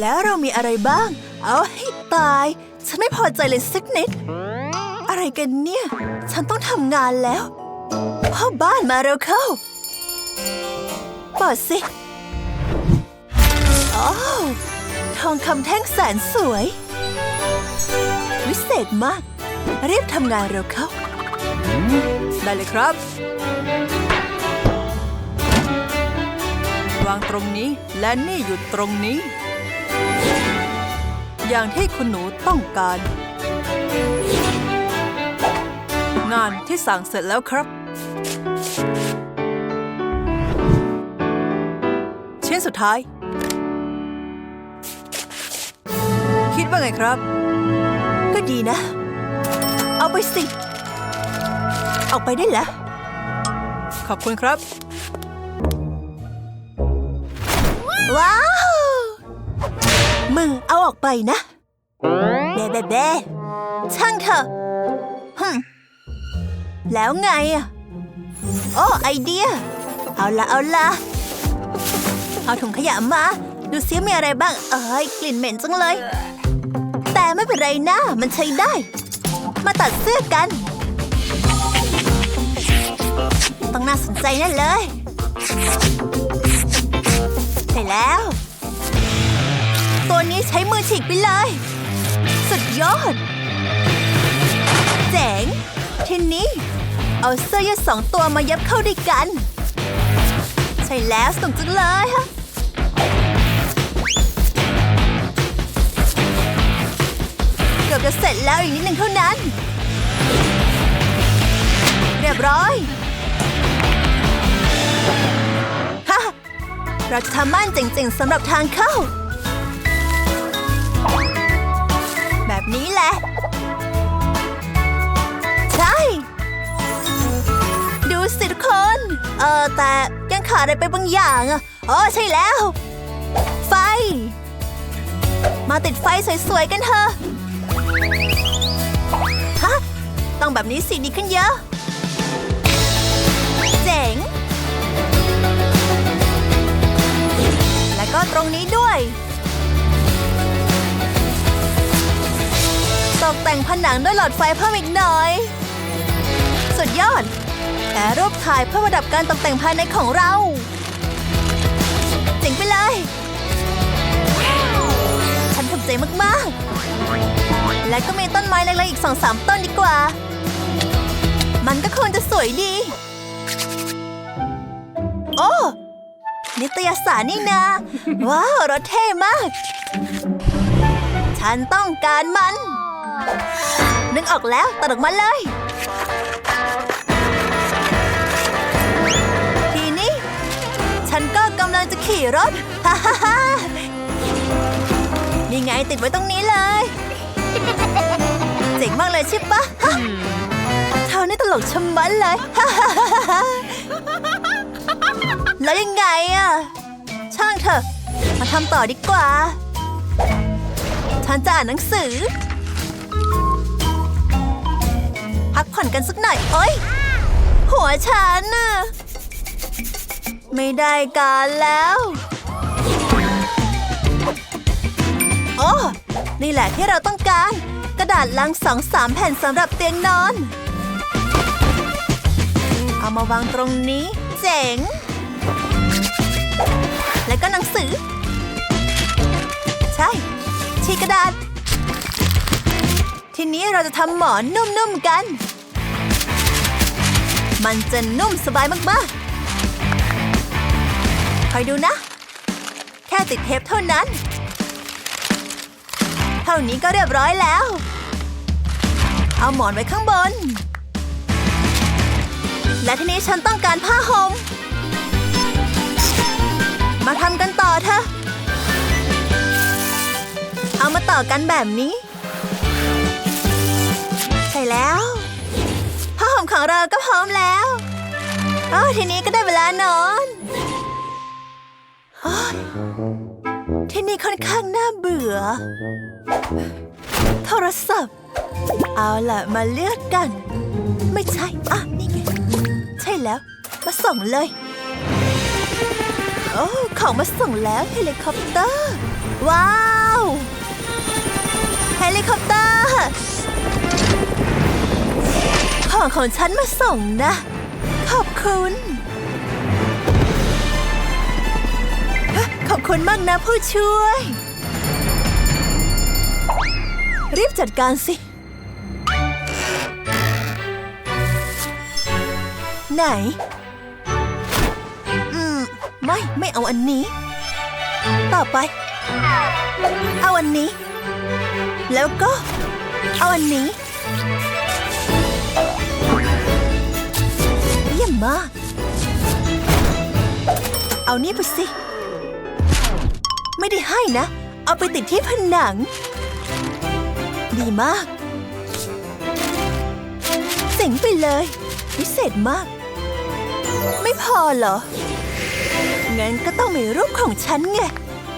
แล้วเรามีอะไรบ้าง เอาให้ตาย ฉันไม่พอใจเลยสักนิด อะไรกันเนี่ย ฉันต้องทำงานแล้ว พ่อบ้านมาเร็วเข้าเปิดสิโอ้ทองคำแท่งแสนสวย วิเศษมาก เรียบทำงานเร็วเข้า ได้เลยครับ วางตรงนี้และนี่อยู่ตรงนี้ อย่างที่คุณหนูต้องการ งานที่สั่งเสร็จแล้วครับ ชิ้นสุดท้าย คิดว่าไงครับ ก็ดีนะ เอาไปสิ ออกไปได้แล้ว ขอบคุณครับ มึงเอาออกไปนะแบแบแบช่างเถอะฮึแล้วไงอะโอ้ไอเดีย เอาละเอาละเอาถุงขยะมา ดูซิมีอะไรบ้าง เอ้ยกลิ่นเหม็นจังเลย แต่ไม่เป็นไรนะ มันใช้ได้ มาตัดเสื้อกัน ต้องน่าสนใจแน่เลยใช่แล้ว ตัวนี้ใช้มือฉีกไปเลย สุดยอด เจ๋งทีนี้ เอาเสื้อยืดสองตัวมาเย็บเข้าด้วยกัน ใช่แล้วสนุกจังเลยฮะเกือบจะเสร็จแล้วอีกนิดหนึ่งเท่านั้น เรียบร้อยฮะเราจะทำบ้านเจ๋งๆสำหรับทางเข้า เออแต่ยังขาดอะไรไปบางอย่างอะอ๋อใช่แล้ว ไฟ มาติดไฟสวยๆกันเถอะฮะต้องแบบนี้สิดีขึ้นเยอะ เจ๋ง แล้วก็ตรงนี้ด้วย ตกแต่งผนังด้วยหลอดไฟเพิ่มอีกหน่อย สุดยอด แอรูปถ่ายเพื่อประดับการตกแต่งภายในของเราเจ๋งไปเลย ฉันภูมิใจมากๆ และก็มีต้นไม้เล็กๆอีกสองสามต้นดีกว่า มันก็คงจะสวยดี โอ้นิตยสารนี่นา ว้าวรถเท่มาก ฉันต้องการมัน นึกออกแล้วตัดออกมาเลย ขี่รถ ฮ่าฮ่าฮ่านี่ไงติดไว้ตรงนี้เลย เจ๋งมากเลยใช่ปะฮะเธอนี่ตลกชะมัดเลย ฮ่าฮ่าฮ่าแล้วยังไงอะช่างเถอะ มาทำต่อดีกว่า ฉันจะอ่านหนังสือ พักผ่อนกันสักหน่อย โอ๊ย หัวฉันน่ะ ไม่ได้การแล้ว โอ้นี่แหละที่เราต้องการ กระดาษลังสองสามแผ่นสำหรับเตียงนอน เอามาวางตรงนี้ เจ๋ง แล้วก็หนังสือ ใช่ ชีกระดาษ ทีนี้เราจะทำหมอนนุ่มๆกัน มันจะนุ่มสบายมากๆ คอยดูนะ แค่ติดเทปเท่านั้น เท่านี้ก็เรียบร้อยแล้ว เอาหมอนไว้ข้างบน และทีนี้ฉันต้องการผ้าห่มมาทำกันต่อเถอะ เอามาต่อกันแบบนี้ ใช่แล้วผ้าห่มของเราก็พร้อมแล้วอ๋อทีนี้ก็ได้เวลานอน ที่นี่ค่อนข้างน่าเบื่อ โทรศัพท์ เอาล่ะ มาเลือกกัน ไม่ใช่ อะ นี่ไง ใช่แล้ว มาส่งเลย โอ้ ของมาส่งแล้วเฮลิคอปเตอร์ ว้าว เฮลิคอปเตอร์ ของของฉันมาส่งนะ ขอบคุณ ขอบคุณมากนะผู้ช่วย รีบจัดการสิ ไหน อืม ไม่ ไม่เอาอันนี้ ต่อไป เอาอันนี้ แล้วก็ เอาอันนี้ เยี่ยมมาก เอานี่ไปสิ ไม่ได้ให้นะ เอาไปติดที่ผนัง ดีมาก เจ๋งไปเลยวิเศษมาก ไม่พอเหรอ งั้นก็ต้องมีรูปของฉันไง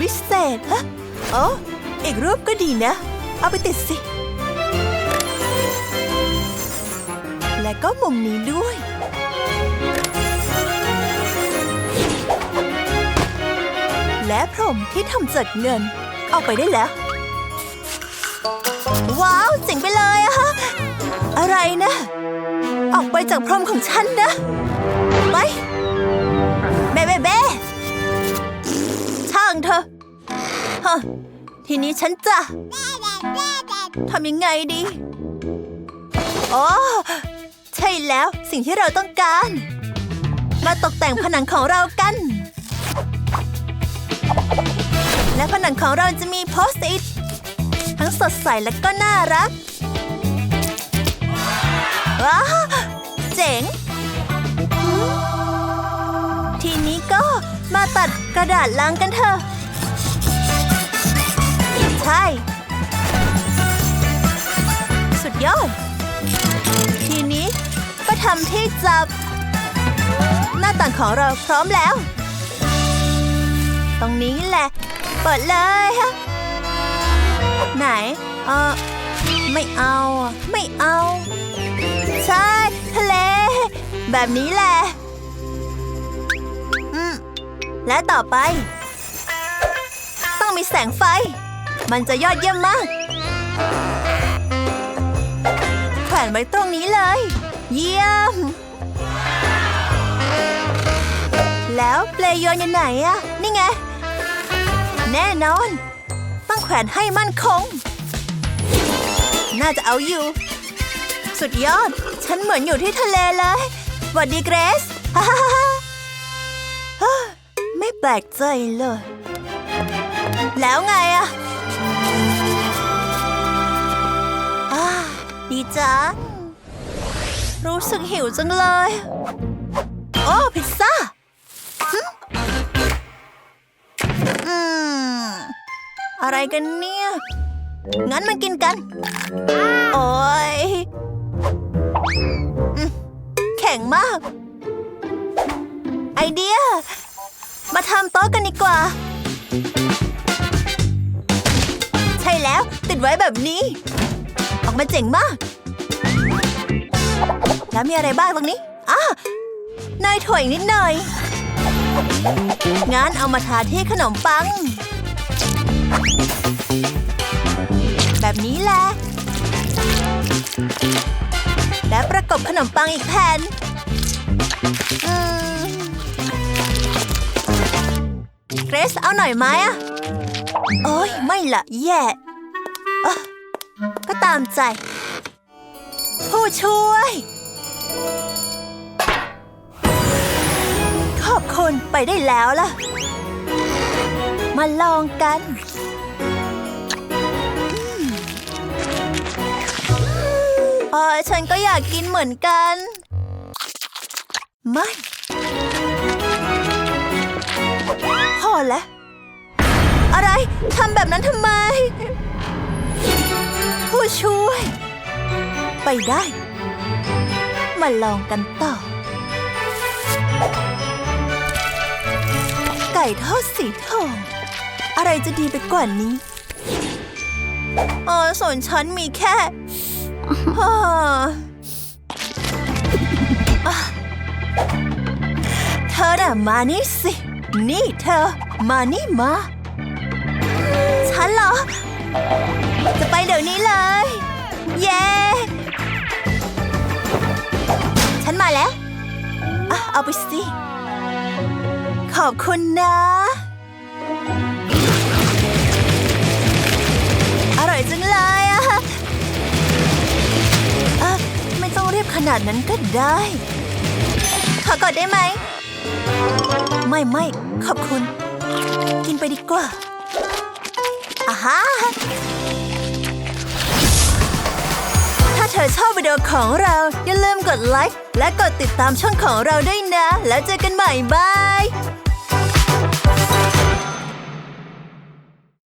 วิเศษฮะอ๋ออีกรูปก็ดีนะ เอาไปติดสิ และก็มุมนี้ด้วย และพรมที่ทำจากเงิน เอาไปได้แล้ว ว้าวเจ๋งไปเลยอะฮะอะไรนะ ออกไปจากพรมของฉันนะ ไปเบ้เบ้เบ้ช่างเถอฮะทีนี้ฉันจะทำยังไงดีโอ้ใช่แล้วสิ่งที่เราต้องการ มาตกแต่งผนังของเรากัน และผนังของเราจะมีโพสต์อิททั้งสดใสและก็น่ารัก ว้าวเจ๋ง ทีนี้ก็มาตัดกระดาษลังกันเถอะ ใช่ สุดยอด ทีนี้ก็ทำที่จับ หน้าต่างของเราพร้อมแล้ว ตรงนี้แหละ เปิดเลยฮะไหน เออไม่เอา ไม่เอา ใช่ทะเล แบบนี้แหละอืมและต่อไป ต้องมีแสงไฟ มันจะยอดเยี่ยมมากแขวนไว้ตรงนี้เลย เยี่ยม แล้วเปลยโยนอยู่ไหนอะนี่ไง แน่นอน ต้องแขวนให้มั่นคง น่าจะเอาอยู่ สุดยอด ฉันเหมือนอยู่ที่ทะเลเลยวัดดีเกรซฮ่าฮ่าฮ่าไม่แปลกใจเลย แล้วไงอะอดีจังรู้สึกหิวจังเลย โอ้ พิซซ่า อะไรกันเนี่ย งั้นมากินกัน โอ้ยอืมแข็งมาก ไอเดีย มาทำโต๊ะกันดีกว่า ใช่แล้วติดไว้แบบนี้ ออกมาเจ๋งมาก แล้วมีอะไรบ้างตรงนี้อะเนยถั่วอีกนิดหน่อยงั้นเอามาทาที่ขนมปัง นมปังอีกแผ่นเกรซเอาหน่อยไหมอะโอ้ยไม่ละแย่ก็ตามใจ ผู้ช่วย ขอบคุณไปได้แล้วล่ะ มาลองกัน เออฉันก็อยากกินเหมือนกัน ไม่พอแล้ว อะไรทำแบบนั้นทำไม ผู้ช่วย ไปได้ มาลองกันต่อ ไก่ทอดสีทอง อะไรจะดีไปกว่านี้เออส่วนฉันมีแค่ เธอน่ะมานี่สิ นี่เธอ มานี่มา ฉันเหรอ จะไปเดี๋ยวนี้เลย เย้แล้วอะเอาไปสิ ขอบคุณนะ นาดนั้นก็ได้ ขอกอดได้ไหม ไม่ไม่ขอบคุณ กินไปดีกว่าอาฮาถ้าเธอชอบวิดีโอของเรา อย่าลืมกดไลค์และกดติดตามช่องของเราด้วยนะ แล้วเจอกันใหม่บาย